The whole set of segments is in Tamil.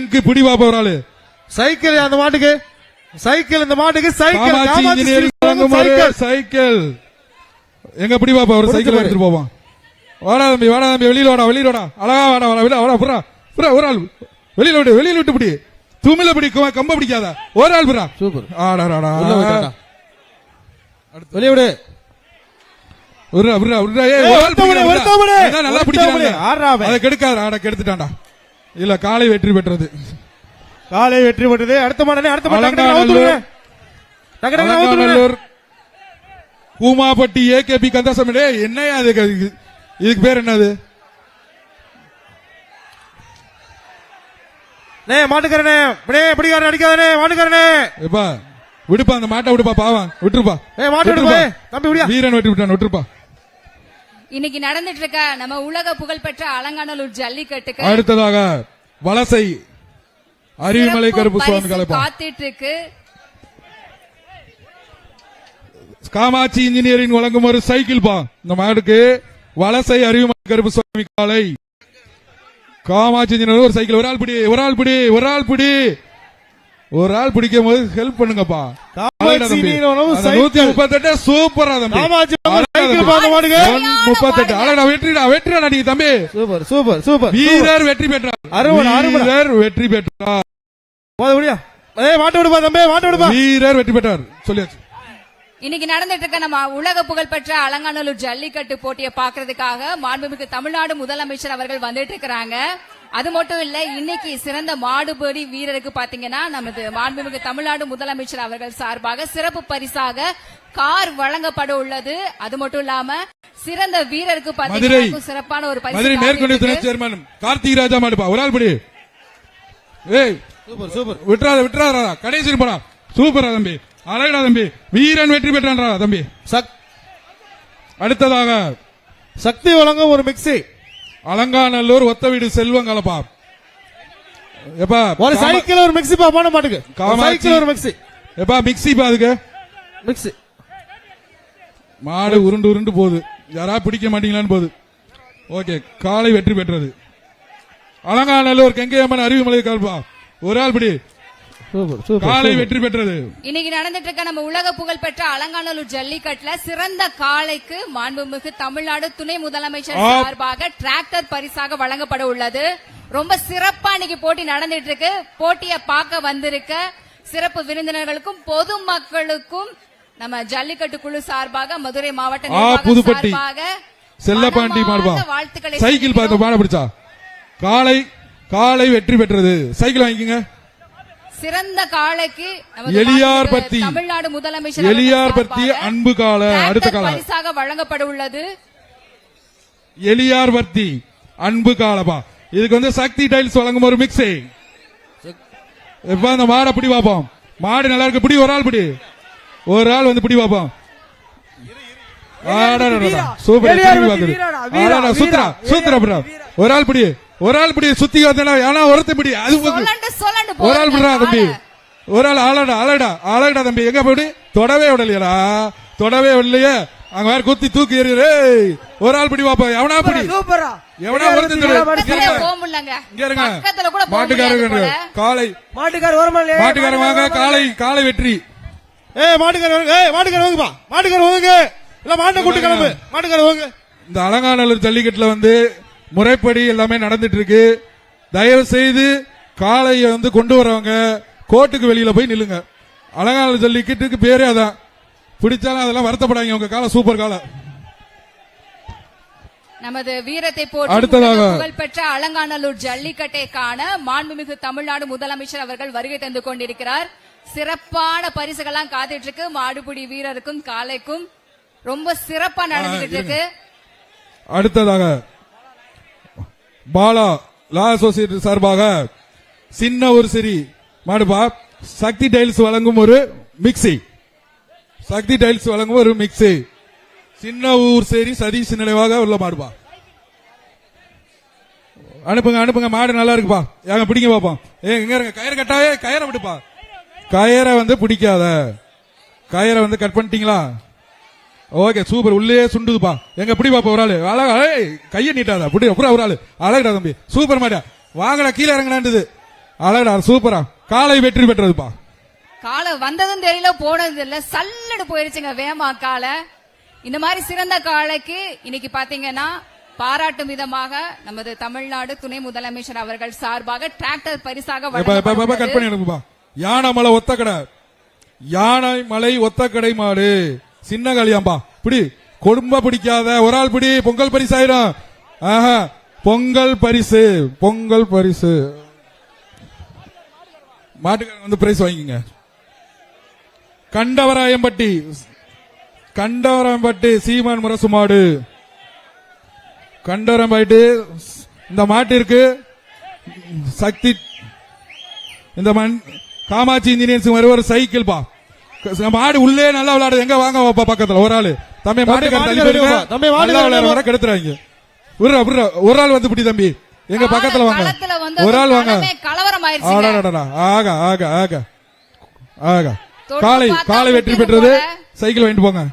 இங்கு பிடி பாப்பா ஒரு ஆளு. சைக்கிள் அந்த மாட்டுக்கு? சைக்கிள் இந்த மாட்டுக்கு சைக்கிள். ஒரு சைக்கிள். எங்க பிடி பாப்பா ஒரு கொடுத்து சைக்கிள். எடுத்துட்டு போவான். வாடா தம்பி வாடா தம்பி வெளியில வாடா வெளியில வாடா. அழகா வாடா வாடா வெளியில வாடா புறா புறா ஒரு ஆள். வெளியில விட்டு வெளியில விட்டு பிடி. துமில பிடி க- கம்ப பிடிக்காத. ஒரு ஆள் புறா சூப்பர். ஆடா ஆடா. வெளிய விடு. ஒரு விடு. அதான் நல்லா பிடிக்கிறாங்க. அதை கெடுக்காத ஆட கெடுத்துட்டான்டா. இல்ல காலை வெற்றி பெற்றது. காலை வெற்றி பெற்றது. அடுத்த மாடனே அடுத்த மாடு டக்கு டக்குனு அலங்காநல்லூர். அவுத்துடுங்க. டக்கு டக்குனு அவுத்துடுங்க. அலங்காநல்லூர். கூமாப்பட்டி ஏகேபி கந்தசாமி. டேய், என்னய்யா இது? இது- இதுக்கு பேர் என்னது? நே மாட்டுக்காரனே. பிடிக்காரன் அடிக்காதனே மாட்டுக்காரனே. எப்பா விடுப்பா அந்த மாட்டை விடுப்பா பாவம். விட்டுருப்பா. ஏய் மாட்டு விடு விட்டுருப்பா. போய். தம்பி வீரன் வெட்டி விட்டான் விட்டுருப்பா. இன்னைக்கு நடந்துட்டு இருக்க நம்ம உலக புகழ்பெற்ற அலங்காநல்லூர் ஜல்லிக்கட்டுக்கு அடுத்ததாக வலசை அருவிமலை கருப்பு சுவாமி பரிசு கலைப்பா. காத்துட்டு இருக்கு காமாட்சி இன்ஜினியரிங் வழங்கும் ஒரு சைக்கிள் பா. இந்த மாடுக்கு வலசை அருவிமலை கருப்பு சுவாமி காலை. காமாட்சி இன்ஜினியர் ஒரு சைக்கிள். ஒரு ஆள் பிடி ஒரு ஆள் பிடி ஒரு ஆள் பிடி. ஒரு ஆள் பிடிக்கும் போது ஹெல்ப் பண்ணுங்கப்பா. நூத்தி முப்பத்தெட்டு சூப்பரா தம்பி. முப்பத்தெட்டு. அழகா வெற்றிடா வெற்றிடா நீ தம்பி. Super super super. வீரர் வெற்றி பெற்றார். அருமடா. வீரர் வெற்றி பெற்றார். மாட்டு விடுப்பா தம்பி மாட்டு விடுப்பா. வீரர் வெற்றி பெற்றார். சொல்லியாச்சு. இன்னைக்கு நடந்துட்டு இருக்க நம்ம உலக புகழ்பெற்ற அலங்காநல்லூர் ஜல்லிக்கட்டு போட்டியை பாக்குறதுக்காக மாண்புமிகு தமிழ்நாடு முதலமைச்சர் அவர்கள் வந்துட்டு இருக்கிறாங்க அது மட்டும் இல்ல இன்னைக்கு சிறந்த மாடுபடி வீரருக்கு பாத்தீங்கன்னா நமது மாண்புமிகு தமிழ்நாடு முதலமைச்சர் அவர்கள் சார்பாக சிறப்பு பரிசாக கார் வழங்கப்பட உள்ளது. அது மட்டும் இல்லாம சிறந்த வீரருக்கு. பாத்தீங்கன்னா சிறப்பான ஒரு பரிசு மதுரை மேற்கொண்டு துணை. சேர்மன் கார்த்திக் ராஜா மாடுப்பா ஒரு ஆள் படி. ஏய் சூப்பர் சூப்பர். விட்டுறாத விட்டுறாதா கடைசி போடா. சூப்பரா தம்பி. அழகடா தம்பி. வீரன் வெற்றி பெற்றான்டா தம்பி. சக் அடுத்ததாக சக்தி வழங்கும் ஒரு மிக்ஸி. அலங்காநல்லூர் ஒத்த வீடு செல்வம் கலப்பா எப்பா ஒரு சைக்கிள் ஒரு மிக்ஸி பா போன மாட்டுக்கு. சைக்கிள் ஒரு மிக்ஸி. எப்பா மிக்ஸி பா அதுக்கு? மிக்ஸி. மாடு உருண்டு உருண்டு போகுது. யாரா பிடிக்க மாட்டீங்களான்னு போகுது. ஓகே காலை வெற்றி பெற்றது. அலங்காநல்லூர் கெங்கையம்மன் அருவிமலை கல்பா ஒரு ஆள் பிடி. காலை வெற்றி பெற்றது. இன்னைக்கு நடந்துட்டு இருக்க நம்ம உலக புகழ்பெற்ற அலங்காநல்லூர் ஜல்லிக்கட்டுல சிறந்த காளைக்கு மாண்புமிகு தமிழ்நாடு துணை முதலமைச்சர். சார்பாக டிராக்டர் பரிசாக வழங்கப்பட உள்ளது. ரொம்ப சிறப்பா இன்னைக்கு போட்டி நடந்துட்டு இருக்கு போட்டியை பார்க்க வந்திருக்க சிறப்பு விருந்தினர்களுக்கும் பொதுமக்களுக்கும் நம்ம ஜல்லிக்கட்டு குழு சார்பாக மதுரை மாவட்ட. சார்பாக செல்லப்பாண்டி வாழ்த்துக்களை சைக்கிள் பார்த்து. மாட பிடிச்சா. காலை காலை வெற்றி பெற்றது. சைக்கிள் வாங்கிக்கங்க. சிறந்த எலியார் மாண்புமிகு பத்தி. தமிழ்நாடு முதலமைச்சர் எலியார் பத்தி அன்பு கால அடுத்த கால பரிசாக வழங்கப்பட உள்ளது எலியார் வர்த்தி அன்பு காலப்பா இதுக்கு வந்து சக்தி டைல்ஸ் வழங்கும் ஒரு மிக்ஸி இப்ப அந்த மாடை பிடி பார்ப்போம் மாடு நல்லா இருக்கு பிடி ஒரு ஆள் பிடி ஒரு ஆள் வந்து பிடி பார்ப்போம். Super bro. வீரா. ஒரு ஆள் பிடி ஒரு ஆள் பிடி சுத்தி வந்தா ஏன்னா ஒருத்த பிடி அது ஒரு ஆள் விடுறா தம்பி. காளை. ஒரு ஆள் ஆளடா ஆளடா ஆளடா தம்பி. எங்க போடி தொடவே விடலையடா. தொடவே விடலையே. அங்க வேற குத்தி தூக்கி எறியற ஒரு ஆள் பிடி பாப்பா எவனா பிடி சூப்பரா எவனா. பக்கத்துல இங்க இருங்க. மாட்டுக்காரங்க. காலை மாட்டுக்கார் ஓரமல் மாட்டுக்காரங்க வாங்க. காலை காலை வெற்றி. ஏய் மாட்டுக்கார வாங்க. ஏய் மாட்டுக்கார வாங்கப்பா. மாட்டுக்கார வாங்க இல்ல மாட்டை கூட்டு கிளம்பு. மாட்டுக்கார வாங்க. இந்த அலங்காநல்லூர் ஜல்லிக்கட்டுல வந்து முறைப்படி எல்லாமே நடந்துட்டு இருக்கு தயவு செய்து காளையை வந்து கொண்டு வரவங்க கோர்ட்டுக்கு வெளியில போய் நில்லுங்க. அலங்காநல்லூர் ஜல்லிக்கட்டுக்கு பேரே அதான். பிடிச்சாலும் அதெல்லாம் வருத்தப்படாங்க உங்க காலை சூப்பர் காலை நமது வீரத்தை. உலக புகழ்பெற்ற அலங்காநல்லூர் ஜல்லிக்கட்டை காண மாண்புமிகு தமிழ்நாடு முதலமைச்சர் அவர்கள் வருகை தந்து கொண்டிருக்கிறார். சிறப்பான பரிசுகள்லாம் காத்துட்டு இருக்கு மாடுபிடி வீரருக்கும் காளைக்கும். ரொம்ப சிறப்பா நடந்துகிட்டு இருக்கு. அடுத்ததாக. பாலா லா அசோசியேட் சார்பாக சின்ன ஒரு சிறி மாடுபா சக்தி டைல்ஸ் வழங்கும் ஒரு மிக்ஸி. சக்தி டைல்ஸ் வழங்கும் ஒரு மிக்ஸி. சின்ன ஊர் சரி சதீஷ் நினைவாக உள்ள மாடுபா அனுப்புங்க அனுப்புங்க மாடு நல்லா இருக்குப்பா. ஏங்க பிடிங்க பாப்போம். ஏ எங்க இருங்க கயிறு கட்டாவே கயிறை விடுப்பா. கயிறை வந்து பிடிக்காத. கயிறை வந்து கட் பண்ணிட்டீங்களா? Okay super. உள்ளே சுண்டுதுப்பா. எங்க பிடி பாப்பா ஒரு ஆளு. அழகா கையை நீட்டாதா. பிடி அப்புறம் ஒரு ஆளு. அழகுடா தம்பி. சூப்பர் மாடா வாங்கடா கீழே இறங்கினாண்டுது அழகடா சூப்பரா. காலை வெற்றி பெற்றதுப்பா. காலை வந்ததும் தெரியல போனதும் இல்ல சல்லடு போயிருச்சுங்க வேமா காலை. இந்த மாதிரி சிறந்த காளைக்கு இன்னைக்கு பாத்தீங்கன்னா பாராட்டும் விதமாக நமது தமிழ்நாடு துணை முதலமைச்சர் அவர்கள் சார்பாக டிராக்டர் பரிசாக கட் பண்ணி யானை மலை ஒத்த கடை யானை மலை ஒத்த கடை மாடு. சின்ன களியாம்பா. பிடி. கொடும்ப பிடிக்காத ஒரு ஆள் பிடி. பொங்கல் பரிசு ஆயிரும் ஆஹா. பொங்கல் பரிசு. பொங்கல் பரிசு. மாட்டுக்காரங்க வந்து பிரைஸ் வாங்கிக்கங்க. கண்டவராயம்பட்டி. கண்டவராயம்பட்டி சீமான் முரசு மாடு கண்டவராயம்பட்டி இந்த மாட்டிற்கு சக்தி இந்த மண் காமாட்சி இன்ஜினியர்ஸ் வருவார் ஒரு சைக்கிள் பா மாடு உள்ளே நல்லா விளையாடு எங்க? வாங்க வாப்பா பக்கத்துல. ஒரு ஆளு. தம்பி வா. தம்பி, வர கெடுத்துறாங்க. விடுறா விடுறா. ஒரு ஆள் வந்து பிடி தம்பி. எங்க பக்கத்துல வாங்க. ஒரு ஆள் வாங்க. கலவரம் ஆடாடா ஆகா ஆகா ஆகா. ஆகா. காலை காலை வெற்றி பெற்றது. சைக்கிள் வாங்கிட்டு போங்க.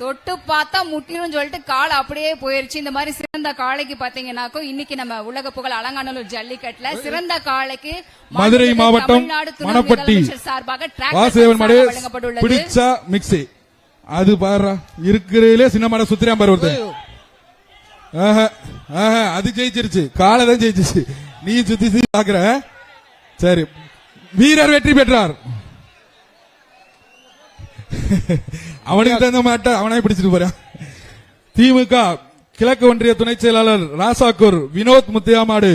தொட்டு பார்த்தா முட்டிரும் சொல்லிட்டு காலை அப்படியே போயிருச்சு. இந்த மாதிரி சிறந்த காளைக்கு பாத்தீங்கன்னாக்கோ இன்னைக்கு நம்ம உலக புகழ் அலங்காநல்லூர் ஜல்லிக்கட்டுல சிறந்த காளைக்கு மதுரை மாவட்டம் மணப்பட்டி சார்பாக வழங்கப்பட்டுள்ளது. அது பாரு இருக்கிறதுலே சின்ன மாட சுத்திரியா பாரு ஒருத்தன். ஆஹா, ஆஹா, அது ஜெயிச்சிருச்சு. காலை தான் ஜெயிச்சிச்சு. நீ சுத்தி சுத்தி பாக்குற சரி. வீரர் வெற்றி பெற்றார். அவனுக்கு தகுந்த மாட்ட அவனே பிடிச்சிட்டு போறான். திமுக கிழக்கு ஒன்றிய துணை செயலாளர் ராசாக்கூர் வினோத் முத்தியாமாடு.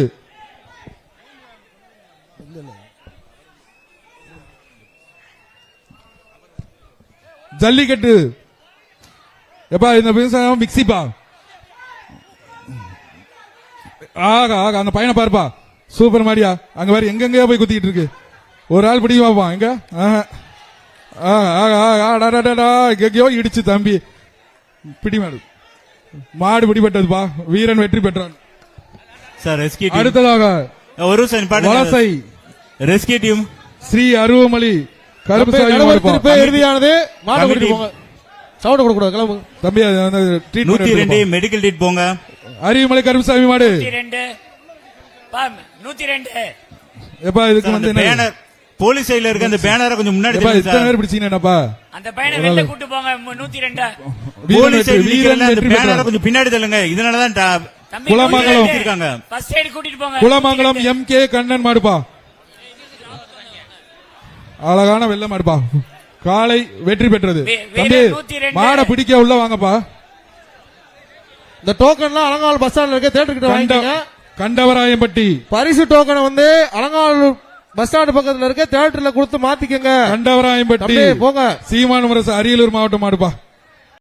ஜல்லிக்கட்டு. எப்பா இந்த விவசாயம் மிக்சிப்பா ஆகா ஆகா அந்த பையனை பாருப்பா. சூப்பர் மாடியா. அங்க வேற எங்கெங்கயா போய் குத்திக்கிட்டு இருக்கு. ஒரு ஆள் பிடிக்குமாப்பா எங்க ஆஹ். ஆகா, ஆகா, ஆகா, அடடடடா, எங்கேயோ இடிச்சு தம்பி. பிடி மாடு பிடிபட்டதுப்பா வீரன் வெற்றி பெற்றான். சார் ரெஸ்கியூ டீம் அடுத்ததாக ஒரு வலசை. Rescue team Sri Aruvamali. திருப்பி இறுதியானது. மாடு சவுண்ட் கொடுக்க கூடாது கிளம்புங்க தம்பி நூத்தி ரெண்டு. மெடிக்கல் டீட் போங்க. அரியமலை கருப்புசாமி மாடு. நூத்தி ரெண்டு எப்பா இதுக்கு வந்து பேனர் போலீஸ் சைடுல இருக்க அந்த பேனரை கொஞ்சம் முன்னாடி இத்தனை பேர் பிடிச்சீங்கன்னாப்பா அந்த பையனை வெளில கூட்டு போங்க போலீஸ் அந்த பேனரை கொஞ்சம் பின்னாடி தள்ளுங்க. தம்பி குலமங்கலம். இருக்காங்க. ஃபர்ஸ்ட் எய்ட் கூட்டிட்டு போங்க. குலமங்கலம் எம் கே கண்ணன் மாடுப்பா. அழகான வெள்ள மாடுப்பா. காலை வெற்றி பெற்றது. மாடை பிடிக்க உள்ள வாங்கப்பா. இந்த டோக்கன்லாம் அலங்கால் பஸ் ஸ்டாண்ட்ல இருக்க தேட்டர் கிட்ட கண்டவராயம்பட்டி. பரிசு டோக்கனை வந்து அலங்கால் பஸ் ஸ்டாண்ட் பக்கத்துல இருக்க தேட்டர்ல கொடுத்து மாத்திக்கங்க. கண்டவராயம்பட்டி. தம்பி போங்க. சீமான் முரசு அரியலூர் மாவட்டம் மாடுப்பா